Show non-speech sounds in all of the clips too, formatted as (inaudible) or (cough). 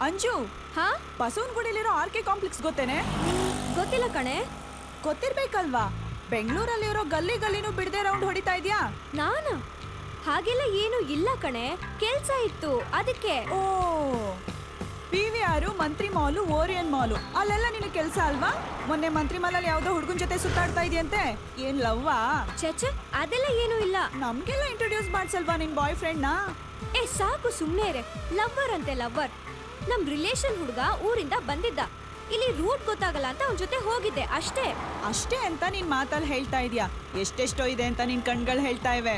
ಅಂಜು! ಹಾ? ಬಸವನಗುಡಿಲಿರೋ R K complex ಗೊತ್ತೇನೆ? ಗೊತ್ತಿಲ್ಲ ಕಣೆ. ಗೊತ್ತಿರ್ಬೇಕಲ್ವಾ? ಬೆಂಗಳೂರಲ್ಲಿರೋ ಗಲ್ಲಿ ಗಲ್ಲಿನೂ ಬಿಡದೆ ರೌಂಡ್ ಹೊಡಿತಾ ಇದ್ಯಾ? ನಾನು? ಹಾಗೆಲ್ಲ ಏನು ಇಲ್ಲ ಕಣೆ. ಕೆಲ್ಸ ಇತ್ತು ಅದಕ್ಕೆ. ಓ! ಪಿ ವಿ ಆರು ಮಂತ್ರಿ ಮಾಲು ಓರಿಯನ್ ಮಾಲು. ಅಲ್ಲೆಲ್ಲ ನಿನ್ನ ಕೆಲಸ ಅಲ್ವಾ? ಮೊನ್ನೆ ಮಂತ್ರಿ ಮಾಲಲ್ಲಿ ಯಾವ್ದೋ ಹುಡುಗನ ಜೊತೆ ಸುತ್ತಾಡ್ತಾ ಇದೆಯಂತೆ. ಏನ್ ಲವ್ವಾ? ಚಚೆ ಅದೆಲ್ಲ ಏನು ಇಲ್ಲ. ನಮ್ಗೆಲ್ಲ ಇಂಟ್ರೊಡ್ಯೂಸ್ ಮಾಡ್ಸಲ್ವಾ ನಿನ್ ಬಾಯ್ ಫ್ರೆಂಡ್ನ ಏ ಸಾಕು ಸುಮ್ಮನೆ ಇರೆ. ಲವ್ವರ್ ಅಂತೆ ಲವ್ವರ್ ನಮ್ ರಿಲೇಶನ್ ಹುಡುಗ ಊರಿಂದ ಬಂದಿದ್ದ. ಇಲ್ಲಿ ರೂಟ್ ಗೊತ್ತಾಗಲ್ಲ ಅಂತ ಅವನ ಜೊತೆ ಹೋಗಿದ್ದೆ ಅಷ್ಟೇ. ಅಷ್ಟೇ ಅಂತ ನಿನ್ ಮಾತಲ್ಲಿ ಹೇಳ್ತಾ ಇದೀಯಾ? ಎಷ್ಟೆಷ್ಟೋ ಇದೆ ಅಂತ ನಿನ್ ಕಣ್ಗಳು ಹೇಳ್ತಾ ಇವೆ.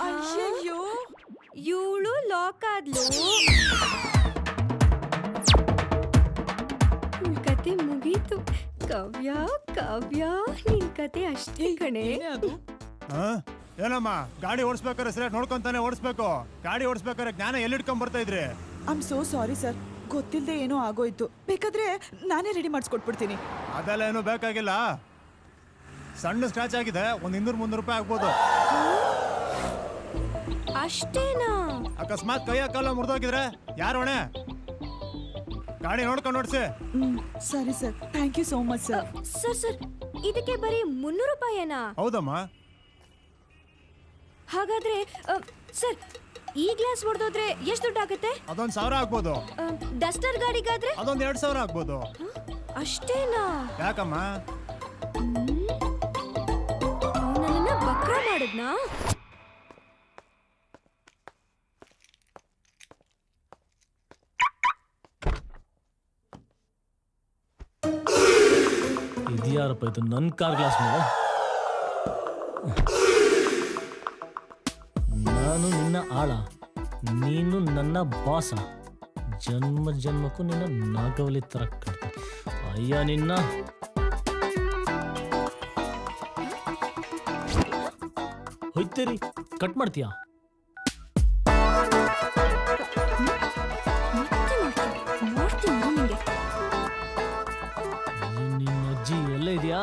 ಅಯ್ಯಯ್ಯೋ! ಇವಳು ಲಾಕ್ ಆದ್ಲು. ನಿನ್ ಕತೆ ಮುಗೀತು. ಕಾವ್ಯ ಕಾವ್ಯ ನಿನ್ ಕತೆ ಅಷ್ಟೇ ಕಣೆ. ಅದು? ಹಾ? ಏನಮ್ಮ ಗಾಡಿ ಓಡಿಸ್ಬೇಕಾದ್ರೆ ಸರಿಯಾಗಿ ನೋಡ್ಕೊಂತಾನೆ ಓಡಿಸ್ಬೇಕು. ಗಾಡಿ ಓಡಿಸ್ಬೇಕಾದ್ರೆ ಜ್ಞಾನ ಎಲ್ಲಿ ಇಟ್ಕೊಂಡ್ ಬರ್ತಾ ಇದ್ರಿ? ಆಮ್ ಸೋ ಸಾರಿ ಸರ್ ಗೊತ್ತಿಲ್ಲದೆ ಏನೋ ಆಗೋಯ್ತು. ಬೇಕಾದ್ರೆ ನಾನೇ ರೆಡಿ ಮಾಡಿಸ್ಕೊಟ್ಬಿಡ್ತೀನಿ. ಅದೆಲ್ಲ ಏನು ಬೇಕಾಗಿಲ್ಲ. ಸಣ್ಣ ಸ್ಕ್ರಾಚ್ ಆಗಿದೆ. ಒಂದ್ ಇನ್ನೂರು ಮುನ್ನೂರು ರೂಪಾಯಿ ಆಗ್ಬೋದು. ಅಷ್ಟೇನಾ? ಅಕಸ್ಮಾತ್ ಕೈಯ ಕಾಲ ಮುರಿದೋಗಿದ್ರೆ? ಯಾರು ಹೊಣೆ? ಗಾಡಿ ನೋಡ್ಕೊಂಡು ನೋಡ್ಸಿ ಹ್ಮ್ ಸರಿ sir thank you so much sir sir sir ಇದಕ್ಕೆ ಬರೀ ಮುನ್ನೂರು ರೂಪಾಯಿನಾ? ಹೌದಮ್ಮ. ಹಾಗಾದ್ರೆ ಸರ್ ಈ ಗ್ಲಾಸ್ ಹೊಡೆದೋದ್ರೆ ಎಷ್ಟು ದುಡ್ಡು ಆಗುತ್ತೆ ಅದೊಂದು ಸಾವಿರ ಆಗ್ಬೋದು. ಡಸ್ಟರ್ ಗಾಡಿಗಾದ್ರೆ? ಅದೊಂದು ಎರಡು ಸಾವಿರ ಆಗ್ಬೋದು. ಅಷ್ಟೇನಾ? ಯಾಕಮ್ಮ? ಅವನನ್ನ ಬಕ್ರ ಮಾಡಿದ್ನಾ? ಇದ್ಯಾರಪ್ಪ ಇದು ನನ್ನ ಕಾರ್ ಗ್ಲಾಸ್ ಮೇಲೆ? ನೀನು ನನ್ನ ಬಾಸ ಜನ್ಮ ಜನ್ಮಕ್ಕೂ ನಿನ್ನ ನಾಗವಲಿ ತರ ಕಟ್ತೀನಿ ಅಯ್ಯ, ನಿನ್ನ. ಹೊಯ್ತೇರಿ ಕಟ್ ಮಾಡ್ತೀಯಾ? ನಿನ್ನ ಅಜ್ಜಿ ಎಲ್ಲ ಇದೆಯಾ?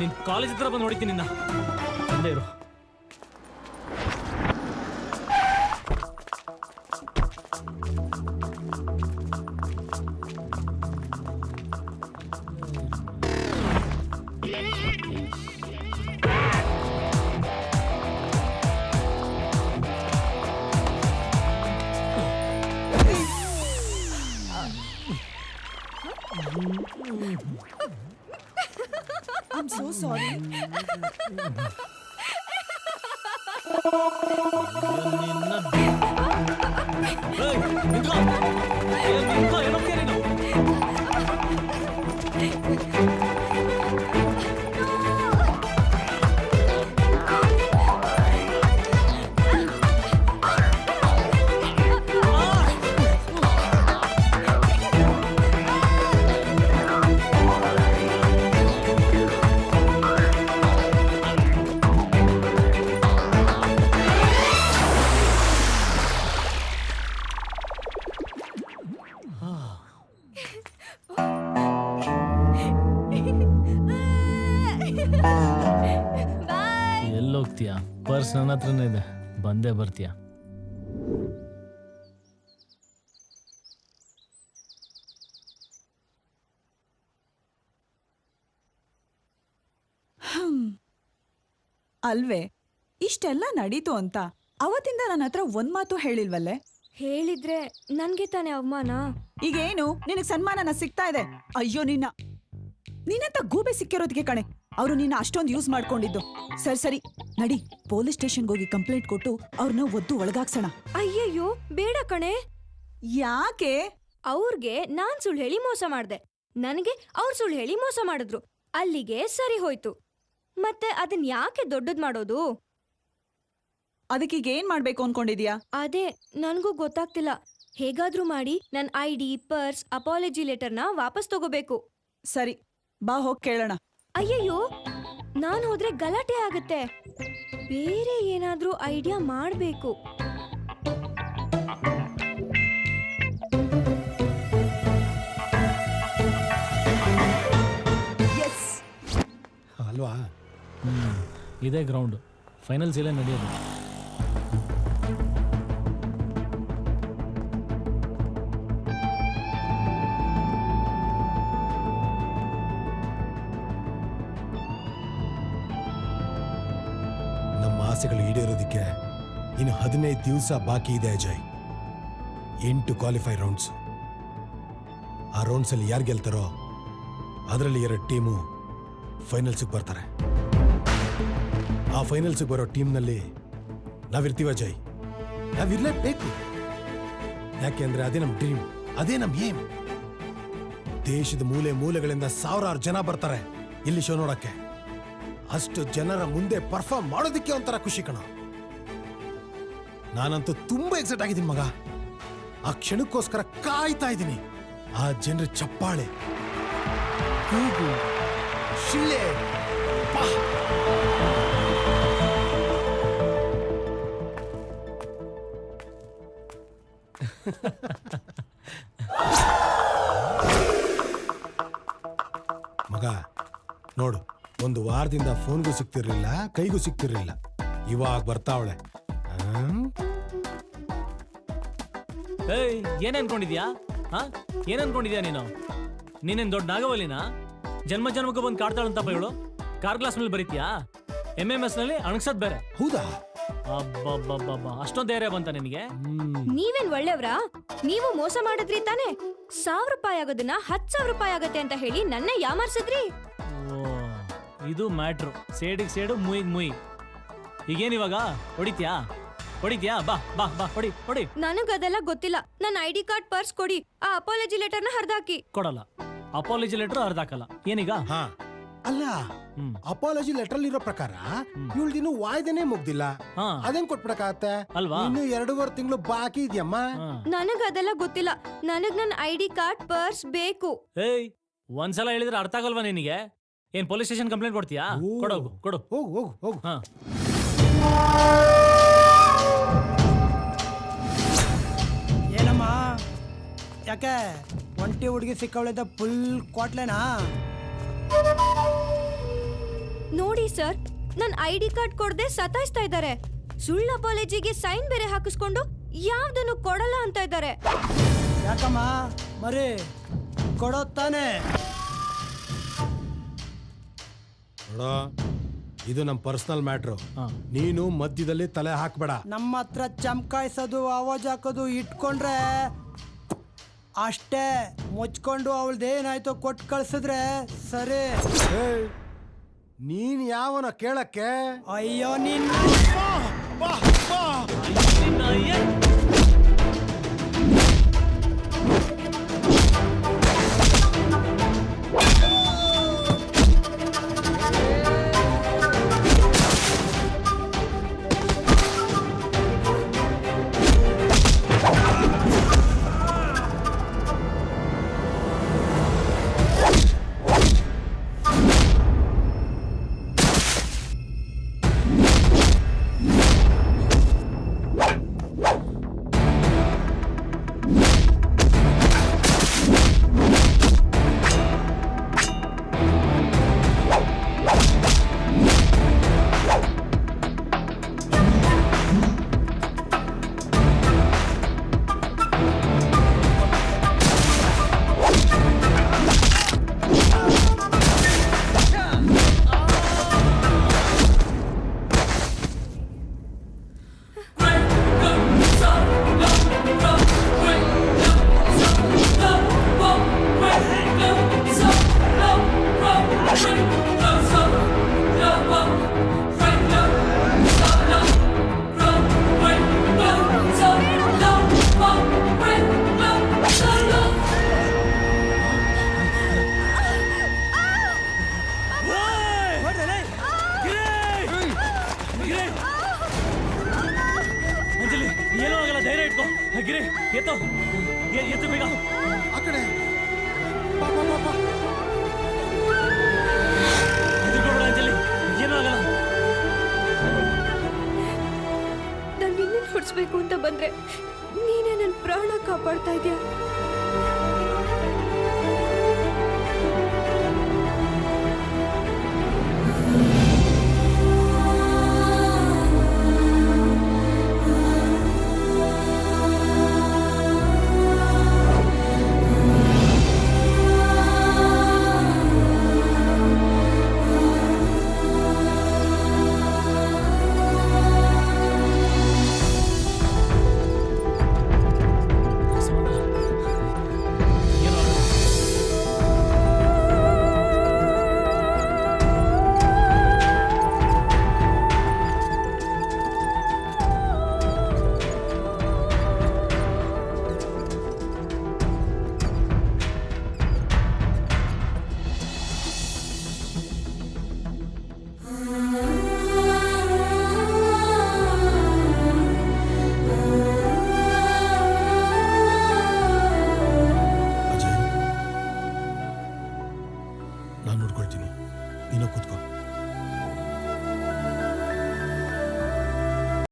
ನಿನ್ ಕಾಲೇಜ್ ಹತ್ರ ಬಂದು ಹೊಡಿತೀನಿ ನಿನ್ನ. ಇರು. (laughs) ಸಾರಿ ಎಲ್ಲೋಗ್ತೀಯಾ? ಪರ್ಸ್ ನನ್ನ ಹತ್ರನೇ ಇದೆ. ಬಂದೇ ಬರ್ತೀಯಾ? ಅಲ್ವೇ ಇಷ್ಟೆಲ್ಲ ನಡೀತು ಅಂತ. ಅವತ್ತಿಂದ ನನ್ನ ಹತ್ರ ಒಂದ್ ಮಾತು ಹೇಳಿಲ್ವಲ್ಲೇ? ಹೇಳಿದ್ರೆ ನನ್ಗೆ ತಾನೇ ಅವಮಾನ? ಈಗೇನು? ನಿನಗೆ ನಿನಗ್ ಸನ್ಮಾನನ ಸಿಗ್ತಾ ಇದೆ. ಅಯ್ಯೋ ನಿನ್ನ. ನಿನ್ನಂತ ಗೂಬೆ ಸಿಕ್ಕಿರೋದಕ್ಕೆ ಕಣೆ. ಅವರು ನಿನ್ನ ಅಷ್ಟೊಂದು ಯೂಸ್ ಮಾಡ್ಕೊಂಡಿದ್ದು. ಸರಿ ಸರಿ. ನಡಿ ಪೊಲೀಸ್ ಸ್ಟೇಷನ್ ಹೋಗಿ ಕಂಪ್ಲೇಂಟ್ ಕೊಟ್ಟು ಅವ್ರನ್ನ ಒದ್ದು ಒಳಗಾಕ್ಸೋಣ. ಅಯ್ಯಯ್ಯೋ ಬೇಡ ಕಣೆ. ಯಾಕೆ? ಅವ್ರಿಗೆ ನಾನ್ ಸುಳ್ಳು ಹೇಳಿ ಮೋಸ ಮಾಡ್ದೆ. ನನಗೆ ಅವ್ರು ಸುಳ್ಳು ಹೇಳಿ ಮೋಸ ಮಾಡಿದ್ರು. ಅಲ್ಲಿಗೆ ಸರಿ ಹೋಯ್ತು. ಮತ್ತೆ ಅದನ್ ಯಾಕೆ ದೊಡ್ಡದ್ ಮಾಡೋದು? ಅದಕ್ಕೀಗ ಏನ್ ಮಾಡ್ಬೇಕು ಅನ್ಕೊಂಡಿದ್ಯಾ? ಅದೇ ನನ್ಗೂ ಗೊತ್ತಾಗ್ತಿಲ್ಲ. ಹೇಗಾದ್ರೂ ಮಾಡಿ ನನ್ ಐ ಡಿ ಪರ್ಸ್ ಅಪಾಲಜಿ ಲೆಟರ್ನ ವಾಪಸ್ ತಗೋಬೇಕು. ಸರಿ. ಬಾ ಹೋಗ್ ಕೇಳೋಣ. ಅಯ್ಯಯ್ಯೋ ನಾನು ಹೋದ್ರೆ ಗಲಾಟೆ ಆಗುತ್ತೆ. ಬೇರೆ ಏನಾದ್ರೂ ಐಡಿಯಾ ಮಾಡಬೇಕು. ಅಲ್ವಾ? ಇದೇ ಗ್ರೌಂಡ್ ಫೈನಲ್ಸ್ ಎಲ್ಲ ನಡೆಯೋದು. ಆಸೆಗಳು ಈಡೇರೋದಕ್ಕೆ ಇನ್ನು ಹದಿನೈದು ದಿವಸ ಬಾಕಿ ಇದೆ ಅಜಯ್. ಎಂಟು ಕ್ವಾಲಿಫೈ ರೌಂಡ್ಸ್ ಆ ರೌಂಡ್ಸಲ್ಲಿ ಯಾರು ಗೆಲ್ತಾರೋ ಅದರಲ್ಲಿ ಎರಡು ಟೀಮು ಫೈನಲ್ಸಿಗೆ ಬರ್ತಾರೆ. ಆ ಫೈನಲ್ಸಿಗೆ ಬರೋ ಟೀಮ್ನಲ್ಲಿ ನಾವಿರ್ತೀವ ಅಜಯ್. ನಾವಿರ್ಲೇಬೇಕು. ಯಾಕೆಂದ್ರೆ ಅದೇ ನಮ್ಮ ಡ್ರೀಮ್ ಅದೇ ನಮ್ಮ ಏಮ್ ದೇಶದ ಮೂಲೆ ಮೂಲೆಗಳಿಂದ ಸಾವಿರಾರು ಜನ ಬರ್ತಾರೆ ಇಲ್ಲಿ ಶೋ ನೋಡಕ್ಕೆ. ಅಷ್ಟು ಜನರ ಮುಂದೆ ಪರ್ಫಾರ್ಮ್ ಮಾಡೋದಕ್ಕೆ ಒಂಥರ ಖುಷಿ ಕಣ. ನಾನಂತೂ ತುಂಬಾ ಎಕ್ಸೈಟ್ ಆಗಿದ್ದೀನಿ ಮಗ. ಆ ಕ್ಷಣಕ್ಕೋಸ್ಕರ ಕಾಯ್ತಾ ಇದ್ದೀನಿ. ಆ ಜನರ ಚಪ್ಪಾಳೆ. ಕೂಗು. ಶಿಳ್ಳೆ. (laughs) ಮಗ, ನೋಡು. ಒಂದು ವಾರದಿಂದ ಫೋನ್ಗೂ ಸಿಗ್ತಿರ್ಲಿಲ್ಲ ಕೈಗೂ ಸಿಗ್ತಿರ್ಲಿಲ್ಲ. ಇವಾಗ ಬರ್ತಾವಳೆ? ಏಯ್ ಏನ್ ಅನ್ಕೊಂಡಿದ್ಯಾ ಹಾ? ಏನ್ ಅನ್ಕೊಂಡಿದ್ಯಾ ನೀನು? ನೀನೇನ್ ದೊಡ್ಡ ನಾಗವಲ್ಲಿನ? ಜನ್ಮ ಜನ್ಮಕ್ಕೂ ಬಂದು ಕಾಡ್ತಾಳಂತ ಇವಳು. ಕಾರ್ ಗ್ಲಾಸ್ ಮೇಲೆ ಬರೀತಿಯಾ? ಎಂ ಎಂ ಎಸ್ನಲ್ಲಿ ಅಣಗ್ಸದ್ ಬೇರೆ. ಹೌದಾ? ಅಬ್ಬಬ್ಬಬ್ಬಬ್ಬ ಅಷ್ಟೊಂದು ಧೈರ್ಯ ಬಂತ ನಿನಗೆ? ನೀವೇನ್ ಒಳ್ಳೆಯವ್ರಾ ನೀವು ಮೋಸ ಮಾಡಿದ್ರಿ ತಾನೆ. ಸಾವಿರ ರೂಪಾಯಿ ಆಗೋದನ್ನ ಹತ್ತು ಸಾವಿರ ರೂಪಾಯಿ ಆಗತ್ತೆ ಅಂತ ಹೇಳಿ ನನ್ನ ಯಾಮಾರ್ಸಿದ್ರಿ? ಇದು ಮ್ಯಾಟ್ರು. ಸೇಡಿಗೆ ಸೇಡು ಮುಯಿಗ್ ಮುಯಿ. ಈಗೇನ್ ಇವಾಗ? ಹೊಡಿತೀಯಾ? ಹೊಡಿತ್ಯಾ? ಬಾ ಬಾ ಬಾ ಹೊಡಿ ಹೊಡಿ. ನನಗ್ ಅದೆಲ್ಲ ಗೊತ್ತಿಲ್ಲ. ನನ್ನ ಐ ಡಿ ಕಾರ್ಡ್ ಪರ್ಸ್ ಕೊಡಿ. ಆ ಅಪಾಲಜಿ ಲೆಟರ್ನ ಹರಿದಾಕಿ. ಕೊಡಲ್ಲ. ಅಪಾಲಜಿ ಲೆಟರ್ ಅರ್ಧಾಕಲ್ಲ ಏನೀಗ? ಹಾ. ಅಲ್ಲ ಹ್ಮ್. ಅಪಾಲಜಿ ಲೆಟರ್ ಇರೋ ಪ್ರಕಾರ ಇವಳ್ದಿನ್ನು ವಾಯ್ದೆನೆ ಮುಗ್ದಿಲ್ಲ. ಹಾ. ಅದೇನ್ ಕೊಟ್ಬಿಡಕಾಗತ್ತೆ ಅಲ್ವಾ? ಇನ್ನು ಎರಡೂವರೆ ತಿಂಗಳು ಬಾಕಿ ಇದೆಯಮ್ಮ? ಹಾ. ನನಗ್ ಅದೆಲ್ಲ ಗೊತ್ತಿಲ್ಲ. ನನಗ್ ನನ್ನ ಐ ಡಿ ಕಾರ್ಡ್ ಪರ್ಸ್ ಬೇಕು. ಏಯ್ ಒಂದ್ಸಲ ಹೇಳಿದ್ರೆ ಅರ್ಥ ಆಗಲ್ವಾ ನಿನಗೆ? ಏನ್ ಪೊಲೀಸ್ ಸ್ಟೇಷನ್ ಕಂಪ್ಲೇಂಟ್ ಕೊಡ್ತೀಯಾ? ಕೊಡು ಕೊಡೋಗು ಕೊಡು. ಹೋಗು ಹೋಗು ಹೋಗು. ಹಾ. ಏನಮ್ಮ? ಯಾಕೆ? ಒಂಟಿ ಹುಡುಗಿ ಸಿಕ್ಕವಳಿದ್ದ ಫುಲ್ ಕ್ವಾಟ್ಲೆನಾ ನೋಡಿ ಸರ್ ನನ್ನ ಐಡಿ ಡಿ ಕಾರ್ಡ್ ಕೊಡದೆ ಸತಾಯಿಸ್ತಾ ಇದ್ದಾರೆ. ಸುಳ್ಳು ಕಾಲೇಜಿಗೆ ಸೈನ್ ಬೇರೆ ಹಾಕಿಸ್ಕೊಂಡು ಯಾವ್ದನ್ನು ಕೊಡಲ್ಲ ಅಂತ ಇದ್ದಾರೆ. ಯಾಕಮ್ಮ? ಮರಿ ಕೊಡೋ ತಾನೆ. ನೋಡೋ ಇದು ನಮ್ಮ ಪರ್ಸನಲ್ ಮ್ಯಾಟ್ರು. ಹಾ. ನೀನು ಮಧ್ಯದಲ್ಲಿ ತಲೆ ಹಾಕ್ಬೇಡ. ನಮ್ಮ ಹತ್ರ ಚಮಕಾಯಿಸೋದು ಆವಾಜ್ ಹಾಕೋದು ಇಟ್ಕೊಂಡ್ರೆ ಅಷ್ಟೇ. ಮುಚ್ಕೊಂಡು ಅವಳ್ದೇನಾಯ್ತು ಕೊಟ್ಟು ಕಳ್ಸಿದ್ರೆ ಸರಿ. ನೀನ್ ಯಾವನ ಕೇಳಕ್ಕೆ? ಅಯ್ಯೋ ನಿನ್ನ ಕಾಪಾಡ್ತಾ ಇದೆಯಾ